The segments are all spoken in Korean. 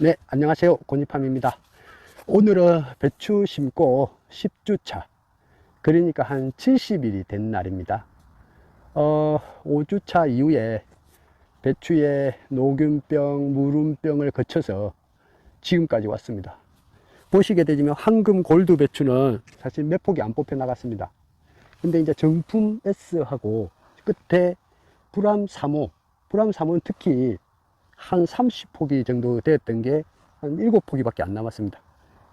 네, 안녕하세요. 곤이팜입니다. 오늘은 배추 심고 10주차. 그러니까 한 70일이 된 날입니다. 어, 5주차 이후에 배추에 녹균병, 무름병을 거쳐서 지금까지 왔습니다. 보시게 되면 황금 골드 배추는 사실 몇 폭이 안 뽑혀 나갔습니다. 근데 이제 정품 S하고 끝에 불암 3호, 불암 3호는 특히 한 30폭이 정도 됐던 게 한 7폭이 밖에 안 남았습니다.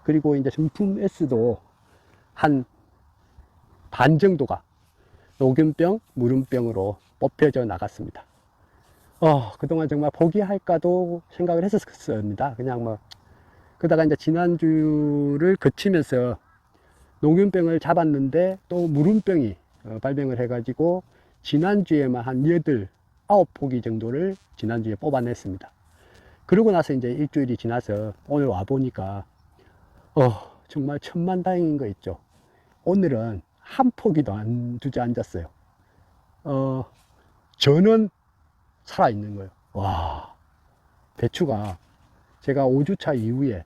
그리고 이제 정품 S도 한 반 정도가 녹균병, 무름병으로 뽑혀져 나갔습니다. 어, 그동안 정말 포기할까도 생각을 했었습니다. 그냥 뭐, 그러다가 이제 지난주를 거치면서 녹균병을 잡았는데 또 무름병이 어, 발병을 해가지고 지난주에만 한 8, 9포기 정도를 지난주에 뽑아냈습니다. 그러고 나서 이제 일주일이 지나서 오늘 와보니까 어, 정말 천만 다행인 거 있죠. 오늘은 한 포기도 안 주저앉았어요. 어, 저는 살아있는 거예요. 와, 배추가 제가 5주차 이후에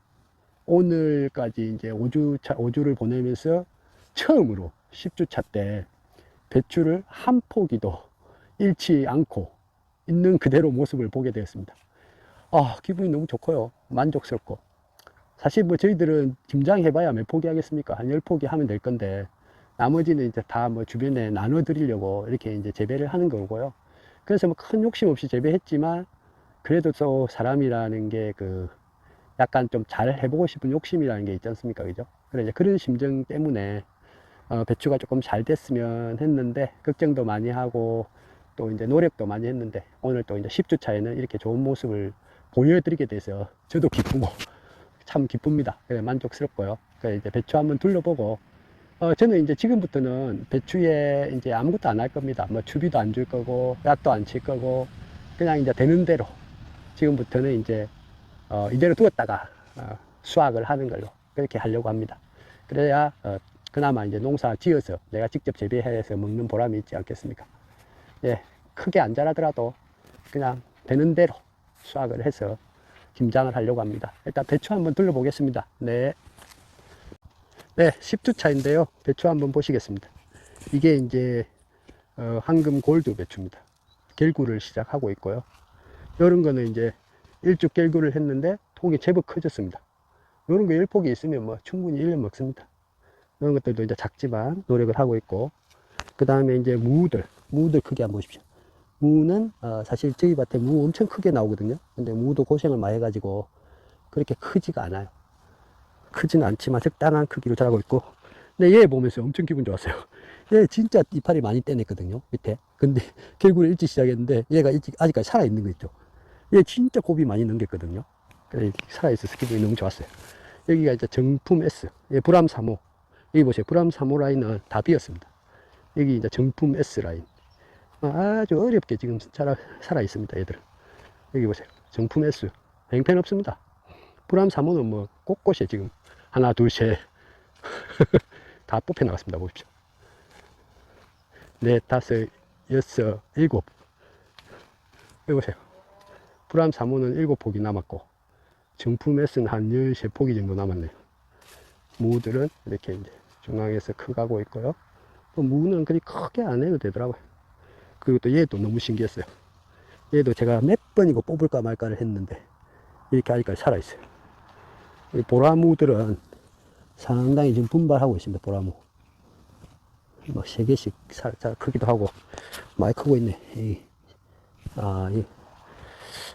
오늘까지 이제 5주차, 5주를 보내면서 처음으로 10주차 때 배추를 한 포기도 잃지 않고 있는 그대로 모습을 보게 되었습니다. 아, 기분이 너무 좋고요. 만족스럽고. 사실 뭐 저희들은 김장해봐야 몇 포기 하겠습니까? 한 10포기 하면 될 건데, 나머지는 이제 다 뭐 주변에 나눠드리려고 이렇게 이제 재배를 하는 거고요. 그래서 뭐 큰 욕심 없이 재배했지만, 그래도 또 사람이라는 게 그, 약간 좀 잘 해보고 싶은 욕심이라는 게 있지 않습니까? 그죠? 그래 이제 그런 심정 때문에, 어, 배추가 조금 잘 됐으면 했는데, 걱정도 많이 하고, 또 이제 노력도 많이 했는데, 오늘 또 이제 10주 차에는 이렇게 좋은 모습을 보여드리게 돼서 저도 기쁘고, 참 기쁩니다. 그래, 만족스럽고요. 그래 이제 배추 한번 둘러보고, 어, 저는 이제 지금부터는 배추에 이제 아무것도 안 할 겁니다. 뭐 추비도 안 줄 거고, 약도 안 칠 거고, 그냥 이제 되는 대로 지금부터는 이제 어, 이대로 두었다가 어, 수확을 하는 걸로 그렇게 하려고 합니다. 그래야 어, 그나마 이제 농사 지어서 내가 직접 재배해서 먹는 보람이 있지 않겠습니까? 예, 크게 안 자라더라도 그냥 되는 대로 수확을 해서 김장을 하려고 합니다. 일단 배추 한번 둘러보겠습니다. 네. 네, 10주 차인데요. 배추 한번 보시겠습니다. 이게 이제 어, 황금 골드 배추입니다. 결구를 시작하고 있고요. 이런 거는 이제 일주 결구를 했는데 통이 제법 커졌습니다. 이런 거 1폭이 있으면 뭐 충분히 1년 먹습니다. 이런 것들도 이제 작지만 노력을 하고 있고 그 다음에 이제 무들 무들 크게 한번 보십시오. 무는 어, 사실 저희 밭에 무 엄청 크게 나오거든요. 근데 무도 고생을 많이 해가지고 그렇게 크지가 않아요. 크지는 않지만 적당한 크기로 자라고 있고 근데 얘 보면서 엄청 기분 좋았어요. 얘 진짜 이파리 많이 떼냈거든요. 밑에. 근데 결국은 일찍 시작했는데 얘가 일찍 아직까지 살아있는 거 있죠. 얘 진짜 고비 많이 넘겼거든요. 살아있어서 기분이 너무 좋았어요. 여기가 이제 정품 S. 얘 브람 3호. 여기 보세요. 브람 3호 라인은 다 비었습니다. 여기 이제 정품 S 라인. 아주 어렵게 지금 살아, 살아 있습니다. 얘들은. 여기 보세요. 정품 S. 뱅펜 없습니다. 브람 3호는 뭐 곳곳에 지금 하나, 둘, 셋. 다 뽑혀 나갔습니다. 보십시오. 넷, 다섯, 여섯, 일곱. 여기 보세요. 브람 3호는 일곱 폭이 남았고, 정품 S는 한 13폭이 정도 남았네요. 무들은 이렇게 이제 중앙에서 커가고 있고요. 또 무는 그리 크게 안 해도 되더라고요. 또 얘도 너무 신기했어요. 얘도 제가 몇 번이고 뽑을까 말까를 했는데, 이렇게 아직까지 살아있어요. 이 보라무들은 상당히 지금 분발하고 있습니다. 보라무. 뭐세 개씩 살짝 크기도 하고 많이 크고 있네. 이, 아, 이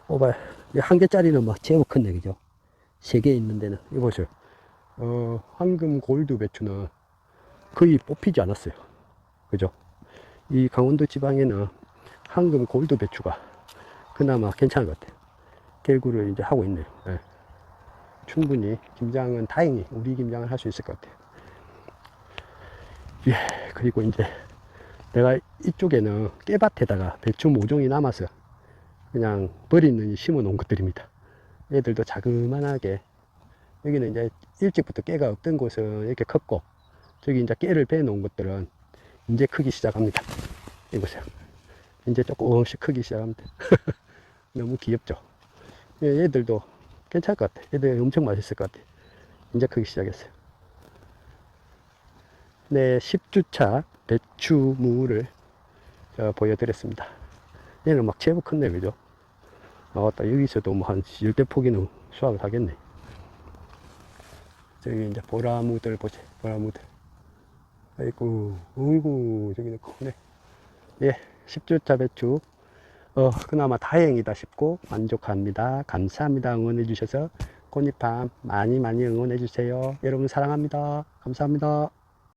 오발 한 개짜리는 막 제법 큰데 그죠? 세 개 있는 데는 이거 보세요. 어, 황금 골드 배추는 거의 뽑히지 않았어요. 그죠? 이 강원도 지방에는 황금 골드 배추가 그나마 괜찮은 것 같아요. 결구를 이제 하고 있네요. 예. 충분히 김장은 다행히 우리 김장을 할 수 있을 것 같아요. 예, 그리고 이제 내가 이쪽에는 깨밭에다가 배추 모종이 남아서 그냥 버리는 심어 놓은 것들입니다. 얘들도 자그만하게 여기는 이제 일찍부터 깨가 없던 곳은 이렇게 컸고 저기 이제 깨를 베 놓은 것들은 이제 크기 시작합니다. 이보세요. 이제 조금씩 크기 시작합니다. 너무 귀엽죠? 예, 얘들도 괜찮을 것 같아. 얘들 엄청 맛있을 것 같아. 이제 크기 시작했어요. 네, 10주차 배추무를 저 보여드렸습니다. 얘는 막 제법 큰네, 그죠? 어, 딱 여기서도 뭐한 10대 포기는 수확을 하겠네. 저기 이제 보라무들 보지, 보라무들. 아이고, 어이구, 저기는 크네. 예, 10주차 배추. 어, 그나마 다행이다 싶고 만족합니다. 감사합니다. 응원해주셔서 꽃잎팜 많이 많이 응원해주세요. 여러분 사랑합니다. 감사합니다.